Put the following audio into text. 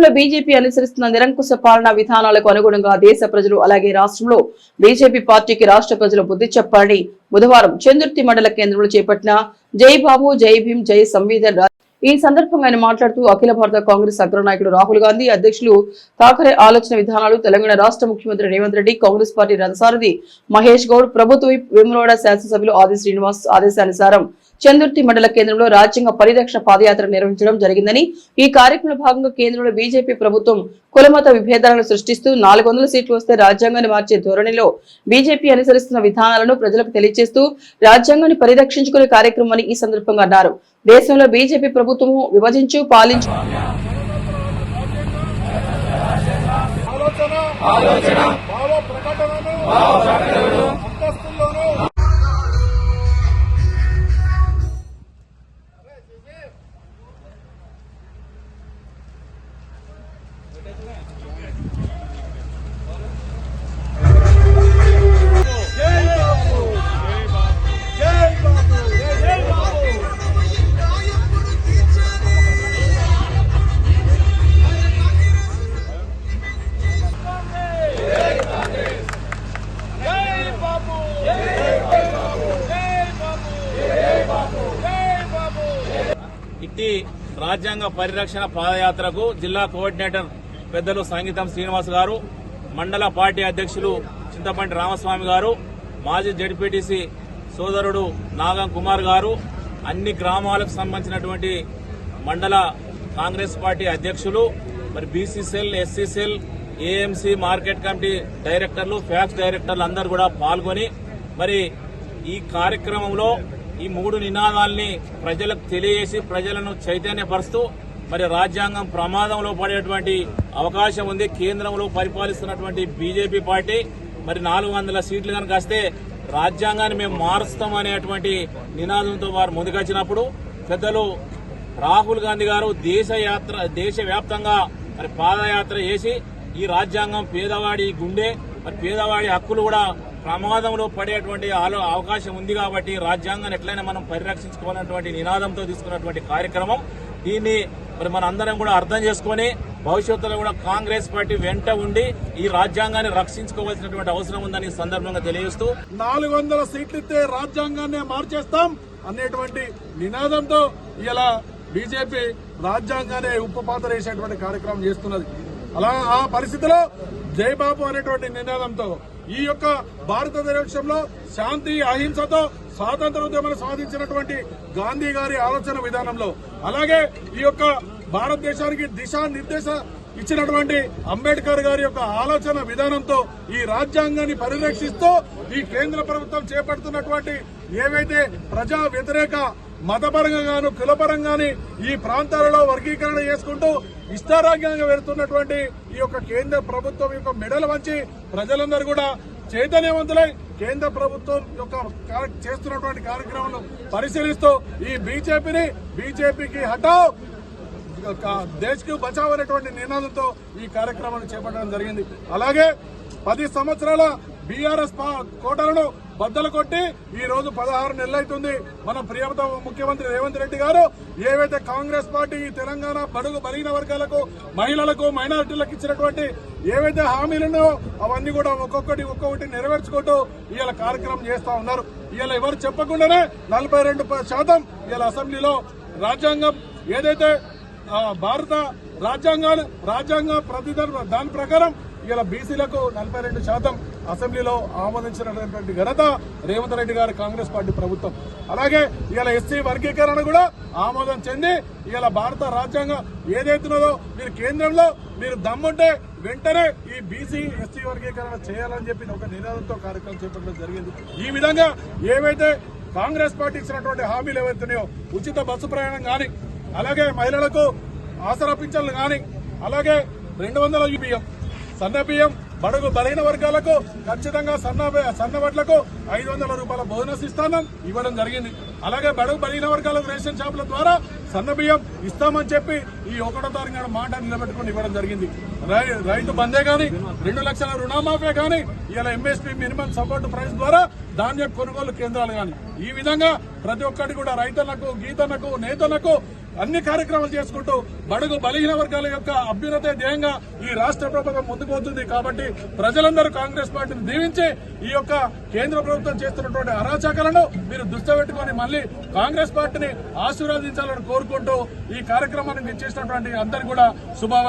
రాష్ట్రంలో బీజేపీ అనుసరిస్తున్న నిరంకుశ పాలనా విధానాలకు అనుగుణంగా దేశ ప్రజలు అలాగే రాష్ట్రంలో బీజేపీ పార్టీకి రాష్ట్ర ప్రజలు బుద్ధి చెప్పాలని బుధవారం చందుర్తి మండల కేంద్రంలో చేపట్టిన జై బాబు జై భీం జై సంవిధాన్ ఈ సందర్భంగా ఆయన మాట్లాడుతూ అఖిల భారత కాంగ్రెస్ అగ్రనాయకుడు రాహుల్ గాంధీ అధ్యక్షులు ఠాకరే ఆలోచన విధానాలు తెలంగాణ రాష్ట్ర ముఖ్యమంత్రి రేవంత్ రెడ్డి కాంగ్రెస్ పార్టీ రథసారథి మహేష్ గౌడ్ ప్రభుత్వ విప్ వేములవాడ శాసనసభ్యులు ఆది శ్రీనివాస్ ఆదేశానుసారం చందుర్తి మండల కేంద్రంలో రాజ్యాంగ పరిరక్షణ పాదయాత్ర నిర్వహించడం జరిగిందని ఈ కార్యక్రమంలో భాగంగా కేంద్రంలో బీజేపీ ప్రభుత్వం కులమత విభేదాలను సృష్టిస్తూ నాలుగు వందల సీట్లు వస్తే రాజ్యాంగాన్ని మార్చే ధోరణిలో బీజేపీ అనుసరిస్తున్న విధానాలను ప్రజలకు తెలియజేస్తూ రాజ్యాంగాన్ని పరిరక్షించుకునే కార్యక్రమం ఈ సందర్భంగా అన్నారు. దేశంలో బీజేపీ ప్రభుత్వము విభజించు పాలించు ఆలోచన ఆలోచన భావ ప్రకటనను రాజ్యాంగ పరిరక్షణ పాదయాత్రకు జిల్లా కోఆర్డినేటర్ పెద్దలు సంగీతం శ్రీనివాస్ గారు మండల పార్టీ అధ్యక్షులు చింతపండి రామస్వామి గారు మాజీ జడ్పీటీసీ సోదరుడు నాగం కుమార్ గారు అన్ని గ్రామాలకు సంబంధించినటువంటి మండల కాంగ్రెస్ పార్టీ అధ్యక్షులు మరి BCCL SCCL AMC market committee directors fax directors అందరూ కూడా పాల్గొని మరి ఈ కార్యక్రమంలో ఈ మూడు నినాదాల్ని ప్రజలకు తెలియజేసి ప్రజలను చైతన్యపరుస్తూ మరి రాజ్యాంగం ప్రమాదంలో పడేటువంటి అవకాశం ఉంది. కేంద్రంలో పరిపాలిస్తున్నటువంటి బీజేపీ పార్టీ మరి నాలుగు వందల సీట్లు కనుక వస్తే రాజ్యాంగాన్ని మేము మారుస్తాం అనేటువంటి నినాదంతో వారు ముందుకొచ్చినప్పుడు పెద్దలు రాహుల్ గాంధీ గారు దేశ యాత్ర మరి పాదయాత్ర చేసి ఈ రాజ్యాంగం పేదవాడి గుండె మరి పేదవాడి హక్కులు కూడా ప్రమాదంలో పడేటువంటి ఆలో అవకాశం ఉంది కాబట్టి రాజ్యాంగాన్ని ఎట్లయినా మనం పరిరక్షించుకోవాలన్నటువంటి నినాదంతో తీసుకున్నటువంటి కార్యక్రమం. దీన్ని మరి మన అందరం కూడా అర్థం చేసుకొని భవిష్యత్తులో కూడా కాంగ్రెస్ పార్టీ వెంట ఉండి ఈ రాజ్యాంగాన్ని రక్షించుకోవాల్సినటువంటి అవసరం ఉందని సందర్భంగా తెలియజేస్తూ నాలుగు వందల సీట్లు ఇస్తే రాజ్యాంగాన్ని మార్చేస్తాం అనేటువంటి నినాదంతో ఇలా బీజేపీ రాజ్యాంగాన్ని ఉప్పుపాత వేసేటువంటి కార్యక్రమం చేస్తున్నది. అలా ఆ పరిస్థితిలో జయబాబు అనేటువంటి నినాదంతో ఈ యొక్క భారతదేశంలో శాంతి అహింసతో స్వాతంత్రోద్యమాన్ని సాధించినటువంటి గాంధీ గారి ఆలోచన విధానంలో. అలాగే ఈ యొక్క భారతదేశానికి దిశానిర్దేశ ఇచ్చినటువంటి అంబేద్కర్ గారి యొక్క ఆలోచన విధానంతో ఈ రాజ్యాంగాన్ని పరిరక్షిస్తూ ఈ కేంద్ర ప్రభుత్వం చేపడుతున్నటువంటి ఏవైతే ప్రజా వ్యతిరేక మతపరంగా గాను కులపరంగాని ఈ ప్రాంతాలలో వర్గీకరణ చేసుకుంటూ ఇష్టారాజ్యంగా వెళుతున్నటువంటి ఈ యొక్క కేంద్ర ప్రభుత్వం యొక్క మెడలు వంచి ప్రజలందరూ కూడా చైతన్యవంతులై కేంద్ర ప్రభుత్వం యొక్క చేస్తున్నటువంటి కార్యక్రమాలను పరిశీలిస్తూ ఈ బీజేపీని బీజేపీకి హఠావ్ దేశకు బచావ్ అనేటువంటి నినాదంతో ఈ కార్యక్రమాన్ని చేపట్టడం జరిగింది. అలాగే పది సంవత్సరాల బీఆర్ఎస్ కోటలను బద్దలు కొట్టి ఈ రోజు పదహారు నెలలైతుంది. మన ప్రియమత ముఖ్యమంత్రి రేవంత్ రెడ్డి గారు ఏవైతే కాంగ్రెస్ పార్టీ తెలంగాణ బడుగు బలిగిన వర్గాలకు మహిళలకు మైనారిటీలకు ఇచ్చినటువంటి ఏవైతే హామీలను అవన్నీ కూడా ఒక్కొక్కటి ఒక్కొక్కటి నెరవేర్చుకుంటూ ఇవాళ కార్యక్రమం చేస్తా ఉన్నారు. ఇవాళ ఎవరు చెప్పకుండానే నలభై రెండు శాతం ఇవాళ అసెంబ్లీలో రాజ్యాంగం ఏదైతే భారత రాజ్యాంగాలు రాజ్యాంగ ప్రతిదర్భ దాని ప్రకారం ఇలా బీసీలకు నలభై రెండు శాతం అసెంబ్లీలో ఆమోదించినటువంటి ఘనత రేవంత్ రెడ్డి గారి కాంగ్రెస్ పార్టీ ప్రభుత్వం. అలాగే ఇలా ఎస్సీ వర్గీకరణ కూడా ఆమోదం చెంది ఇలా భారత రాజ్యాంగం ఏదైతున్నదో మీరు కేంద్రంలో మీరు దమ్ముంటే వెంటనే ఈ బీసీ ఎస్సీ వర్గీకరణ చేయాలని చెప్పి ఒక నినాదంతో కార్యక్రమం చేపట్టడం జరిగింది. ఈ విధంగా ఏవైతే కాంగ్రెస్ పార్టీ ఇచ్చినటువంటి హామీలు ఏవైతున్నాయో ఉచిత బస్సు ప్రయాణం కానీ అలాగే మహిళలకు ఆసరా పింఛన్లు కానీ అలాగే రెండు వందల బియ్యం సన్న బియ్యం బడుగు బలహీన వర్గాలకు ఖచ్చితంగా సన్న సన్న వడ్లకు ఐదు వందల రూపాయల బోనస్ ఇస్తానని ఇవ్వడం జరిగింది. అలాగే బడుగు బలిగిన వర్గాలకు రేషన్ షాపుల ద్వారా సన్నబియ్యం ఇస్తామని చెప్పి ఈ ఒకటో తారీఖు మాట నిలబెట్టుకుని ఇవ్వడం జరిగింది. రైతు బందే కానీ రెండు లక్షల రుణమాఫీ కానీ ఇలా ఎంఎస్పీ మినిమం సపోర్ట్ ప్రైస్ ద్వారా ధాన్యం కొనుగోలు కేంద్రాలు కానీ ఈ విధంగా ప్రతి ఒక్కటి కూడా రైతులకు గీతలకు నేతలకు అన్ని కార్యక్రమాలు చేసుకుంటూ బడుగు బలహీన వర్గాల యొక్క అభ్యున్నత ధ్యేయంగా ఈ రాష్ట్ర ప్రభుత్వం ముందుకుపోతుంది కాబట్టి ప్రజలందరూ కాంగ్రెస్ పార్టీని దీవించి ఈ యొక్క కేంద్ర ప్రభుత్వం చేస్తున్నటువంటి అరాచకాలను మీరు దుష్టపెట్టుకొని మళ్ళీ కాంగ్రెస్ పార్టీని ఆశీర్వదించాలని కోరుకుంటూ ఈ కార్యక్రమానికి ఇచ్చేసినటువంటి అందరు కూడా శుభావ